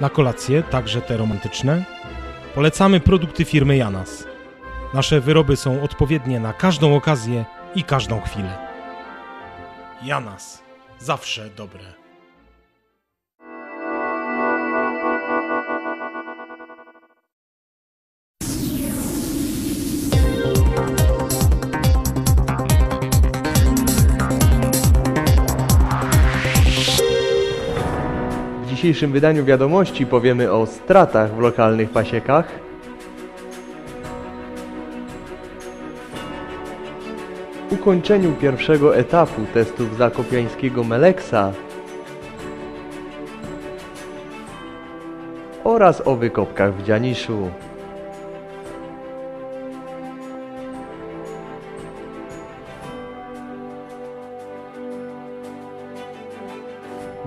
Na kolacje, także te romantyczne, polecamy produkty firmy Janas. Nasze wyroby są odpowiednie na każdą okazję i każdą chwilę. Janas. Zawsze dobre. Dzisiejszym wydaniu wiadomości powiemy o stratach w lokalnych pasiekach, ukończeniu pierwszego etapu testów zakopiańskiego Meleksa oraz o wykopkach w Dzianiszu.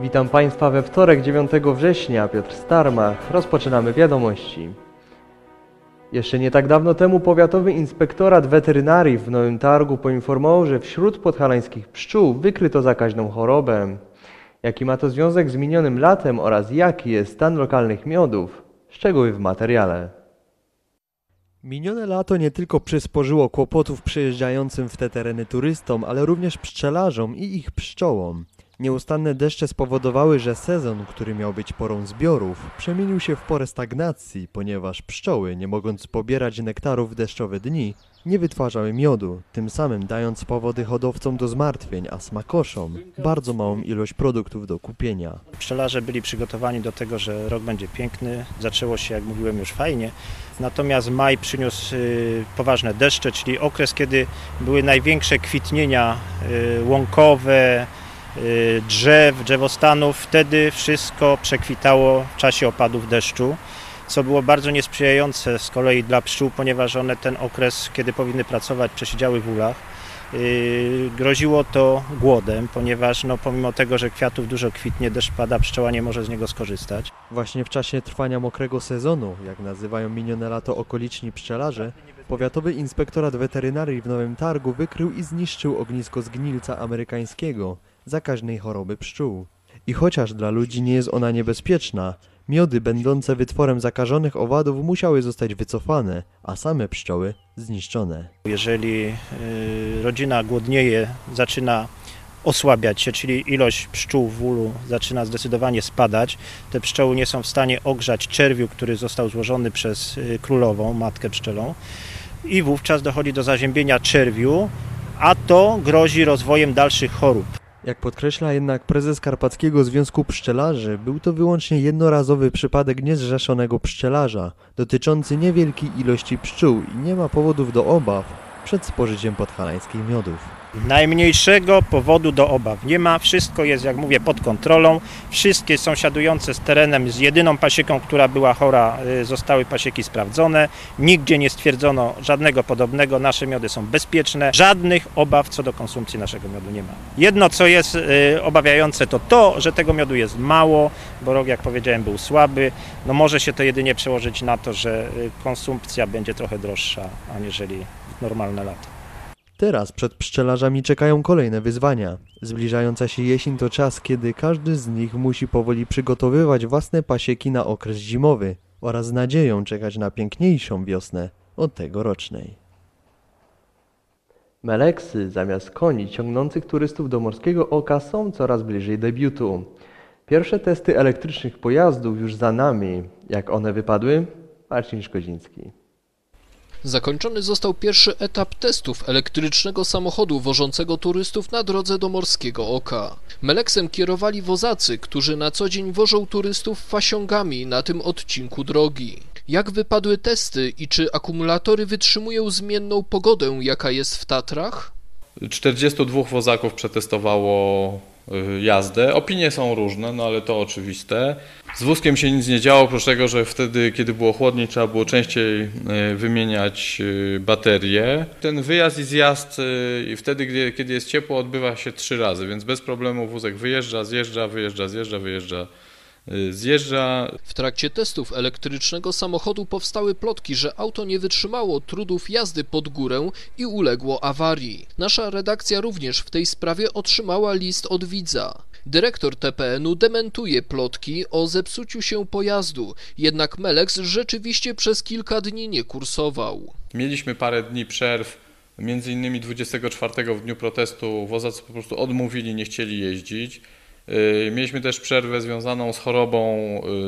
Witam Państwa we wtorek 9 września, Piotr Starmach. Rozpoczynamy wiadomości. Jeszcze nie tak dawno temu powiatowy inspektorat weterynarii w Nowym Targu poinformował, że wśród podhalańskich pszczół wykryto zakaźną chorobę. Jaki ma to związek z minionym latem oraz jaki jest stan lokalnych miodów? Szczegóły w materiale. Minione lato nie tylko przysporzyło kłopotów przyjeżdżającym w te tereny turystom, ale również pszczelarzom i ich pszczołom. Nieustanne deszcze spowodowały, że sezon, który miał być porą zbiorów, przemienił się w porę stagnacji, ponieważ pszczoły, nie mogąc pobierać nektaru w deszczowe dni, nie wytwarzały miodu, tym samym dając powody hodowcom do zmartwień, a smakoszom bardzo małą ilość produktów do kupienia. Pszczelarze byli przygotowani do tego, że rok będzie piękny. Zaczęło się, jak mówiłem, już fajnie. Natomiast maj przyniósł y, poważne deszcze, czyli okres, kiedy były największe kwitnienia y, łąkowe, drzew, drzewostanów. Wtedy wszystko przekwitało w czasie opadów deszczu, co było bardzo niesprzyjające z kolei dla pszczół, ponieważ one ten okres, kiedy powinny pracować, przesiedziały w ulach. Yy, groziło to głodem, ponieważ no, pomimo tego, że kwiatów dużo kwitnie, deszcz pada, pszczoła nie może z niego skorzystać. Właśnie w czasie trwania mokrego sezonu, jak nazywają minione lato okoliczni pszczelarze, Powiatowy Inspektorat Weterynarii w Nowym Targu wykrył i zniszczył ognisko zgnilca amerykańskiego, zakaźnej choroby pszczół. I chociaż dla ludzi nie jest ona niebezpieczna, miody będące wytworem zakażonych owadów musiały zostać wycofane, a same pszczoły zniszczone. Jeżeli yy, rodzina głodnieje, zaczyna osłabiać się, czyli ilość pszczół w ulu zaczyna zdecydowanie spadać. Te pszczoły nie są w stanie ogrzać czerwiu, który został złożony przez yy, królową, matkę pszczelą i wówczas dochodzi do zaziębienia czerwiu, a to grozi rozwojem dalszych chorób. Jak podkreśla jednak prezes Karpackiego Związku Pszczelarzy, był to wyłącznie jednorazowy przypadek niezrzeszonego pszczelarza, dotyczący niewielkiej ilości pszczół i nie ma powodów do obaw przed spożyciem podhalańskich miodów. Najmniejszego powodu do obaw nie ma, wszystko jest, jak mówię, pod kontrolą. Wszystkie sąsiadujące z terenem, z jedyną pasieką, która była chora, y, zostały pasieki sprawdzone. Nigdzie nie stwierdzono żadnego podobnego, nasze miody są bezpieczne, żadnych obaw co do konsumpcji naszego miodu nie ma. Jedno, co jest y, obawiające, to to, że tego miodu jest mało, bo rok, jak powiedziałem, był słaby. No może się to jedynie przełożyć na to, że y, konsumpcja będzie trochę droższa, aniżeli normalne lata. Teraz przed pszczelarzami czekają kolejne wyzwania. Zbliżająca się jesień to czas, kiedy każdy z nich musi powoli przygotowywać własne pasieki na okres zimowy oraz z nadzieją czekać na piękniejszą wiosnę od tegorocznej. Meleksy zamiast koni ciągnących turystów do Morskiego Oka są coraz bliżej debiutu. Pierwsze testy elektrycznych pojazdów już za nami. Jak one wypadły? Marcin Szkodziński. Zakończony został pierwszy etap testów elektrycznego samochodu wożącego turystów na drodze do Morskiego Oka. Meleksem kierowali wozacy, którzy na co dzień wożą turystów fasiągami na tym odcinku drogi. Jak wypadły testy i czy akumulatory wytrzymują zmienną pogodę, jaka jest w Tatrach? 42 wozaków przetestowało jazdę. Opinie są różne, no ale to oczywiste. Z wózkiem się nic nie działo, oprócz tego, że wtedy, kiedy było chłodniej, trzeba było częściej y, wymieniać y, baterie. Ten wyjazd i zjazd y, wtedy, kiedy jest ciepło, odbywa się trzy razy, więc bez problemu wózek wyjeżdża, zjeżdża, wyjeżdża, zjeżdża, wyjeżdża, y, zjeżdża. W trakcie testów elektrycznego samochodu powstały plotki, że auto nie wytrzymało trudów jazdy pod górę i uległo awarii. Nasza redakcja również w tej sprawie otrzymała list od widza. Dyrektor TPN-u dementuje plotki o zepsuciu się pojazdu, jednak Melex rzeczywiście przez kilka dni nie kursował. Mieliśmy parę dni przerw, między innymi 24 w dniu protestu wozacy po prostu odmówili, nie chcieli jeździć. Yy, Mieliśmy też przerwę związaną z chorobą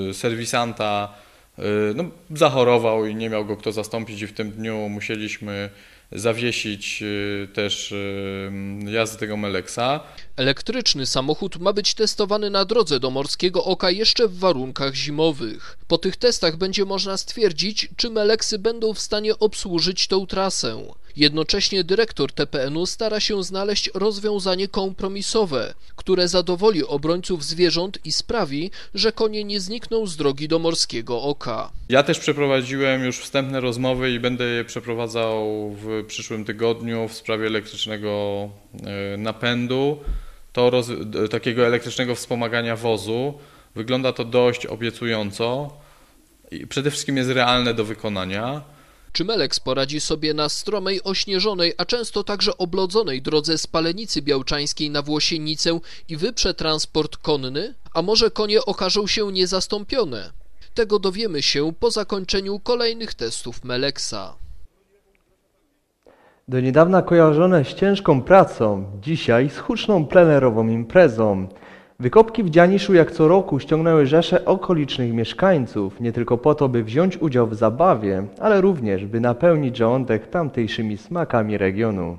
yy, serwisanta. Yy, No, zachorował i nie miał go kto zastąpić i w tym dniu musieliśmy zawiesić też jazdę tego Meleksa. Elektryczny samochód ma być testowany na drodze do Morskiego Oka jeszcze w warunkach zimowych. Po tych testach będzie można stwierdzić, czy Meleksy będą w stanie obsłużyć tą trasę. Jednocześnie dyrektor TPN-u stara się znaleźć rozwiązanie kompromisowe, które zadowoli obrońców zwierząt i sprawi, że konie nie znikną z drogi do Morskiego Oka. Ja też przeprowadziłem już wstępne rozmowy i będę je przeprowadzał w przyszłym tygodniu w sprawie elektrycznego e, napędu, to roz, takiego elektrycznego wspomagania wozu. Wygląda to dość obiecująco i przede wszystkim jest realne do wykonania. Czy Meleks poradzi sobie na stromej, ośnieżonej, a często także oblodzonej drodze z Palenicy Białczańskiej na Włosienicę i wyprze transport konny? A może konie okażą się niezastąpione? Tego dowiemy się po zakończeniu kolejnych testów Meleksa. Do niedawna kojarzone z ciężką pracą, dzisiaj z huczną plenerową imprezą. Wykopki w Dzianiszu jak co roku ściągnęły rzesze okolicznych mieszkańców, nie tylko po to, by wziąć udział w zabawie, ale również, by napełnić żołądek tamtejszymi smakami regionu.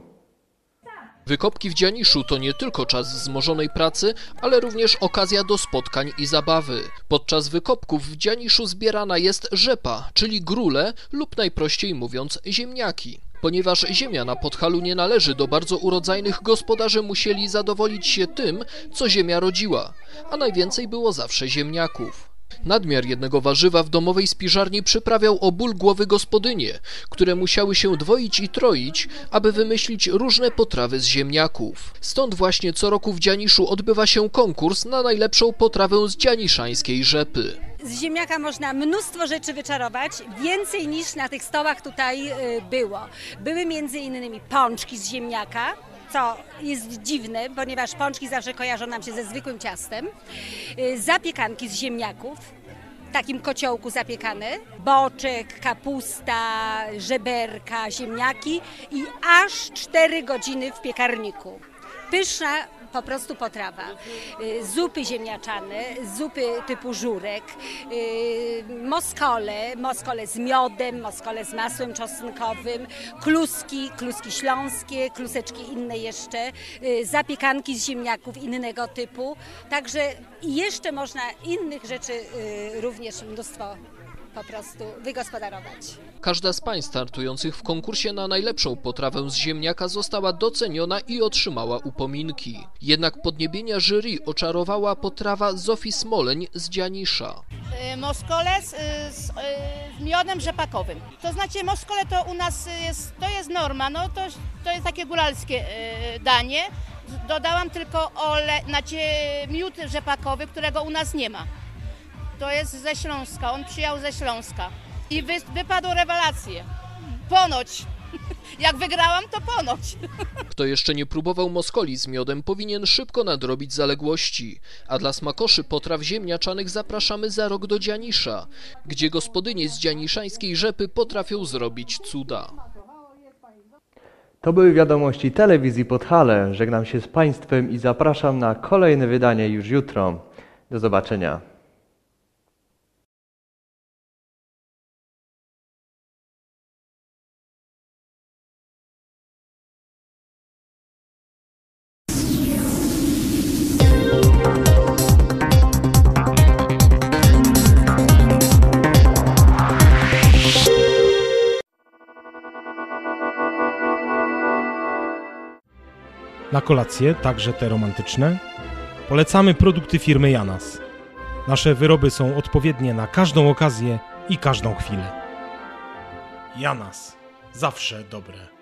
Wykopki w Dzianiszu to nie tylko czas wzmożonej pracy, ale również okazja do spotkań i zabawy. Podczas wykopków w Dzianiszu zbierana jest rzepa, czyli grule lub najprościej mówiąc ziemniaki. Ponieważ ziemia na Podhalu nie należy do bardzo urodzajnych, gospodarze musieli zadowolić się tym, co ziemia rodziła, a najwięcej było zawsze ziemniaków. Nadmiar jednego warzywa w domowej spiżarni przyprawiał o ból głowy gospodynie, które musiały się dwoić i troić, aby wymyślić różne potrawy z ziemniaków. Stąd właśnie co roku w Dzianiszu odbywa się konkurs na najlepszą potrawę z dzianiszańskiej rzepy. Z ziemniaka można mnóstwo rzeczy wyczarować, więcej niż na tych stołach tutaj y, było. Były między innymi pączki z ziemniaka, co jest dziwne, ponieważ pączki zawsze kojarzą nam się ze zwykłym ciastem. Y, Zapiekanki z ziemniaków, takim kociołku zapiekane, boczek, kapusta, żeberka, ziemniaki i aż 4 godziny w piekarniku. Pyszna po prostu potrawa. Y, Zupy ziemniaczane, zupy typu żurek, y, moskole, moskole z miodem, moskole z masłem czosnkowym, kluski, kluski śląskie, kluseczki inne jeszcze, y, zapiekanki z ziemniaków innego typu. Także jeszcze można innych rzeczy również mnóstwo po prostu wygospodarować. Każda z pań startujących w konkursie na najlepszą potrawę z ziemniaka została doceniona i otrzymała upominki. Jednak podniebienia jury oczarowała potrawa Zofii Smoleń z Dzianisza. Y, Moskole z, y, z, y, z miodem rzepakowym. To znaczy moskole to u nas jest, to jest norma, no to, to jest takie góralskie danie. Dodałam tylko ole, znaczy miód rzepakowy, którego u nas nie ma. To jest ze Śląska, on przyjechał ze Śląska. I wy, wypadło rewelacje. Ponoć. Jak wygrałam, to ponoć. Kto jeszcze nie próbował moskoli z miodem, powinien szybko nadrobić zaległości. A dla smakoszy potraw ziemniaczanych zapraszamy za rok do Dzianisza, gdzie gospodynie z dzianiszańskiej rzepy potrafią zrobić cuda. To były wiadomości telewizji Podhale. Żegnam się z Państwem i zapraszam na kolejne wydanie już jutro. Do zobaczenia. Kolacje, także te romantyczne, polecamy produkty firmy Janas. Nasze wyroby są odpowiednie na każdą okazję i każdą chwilę. Janas. Zawsze dobre.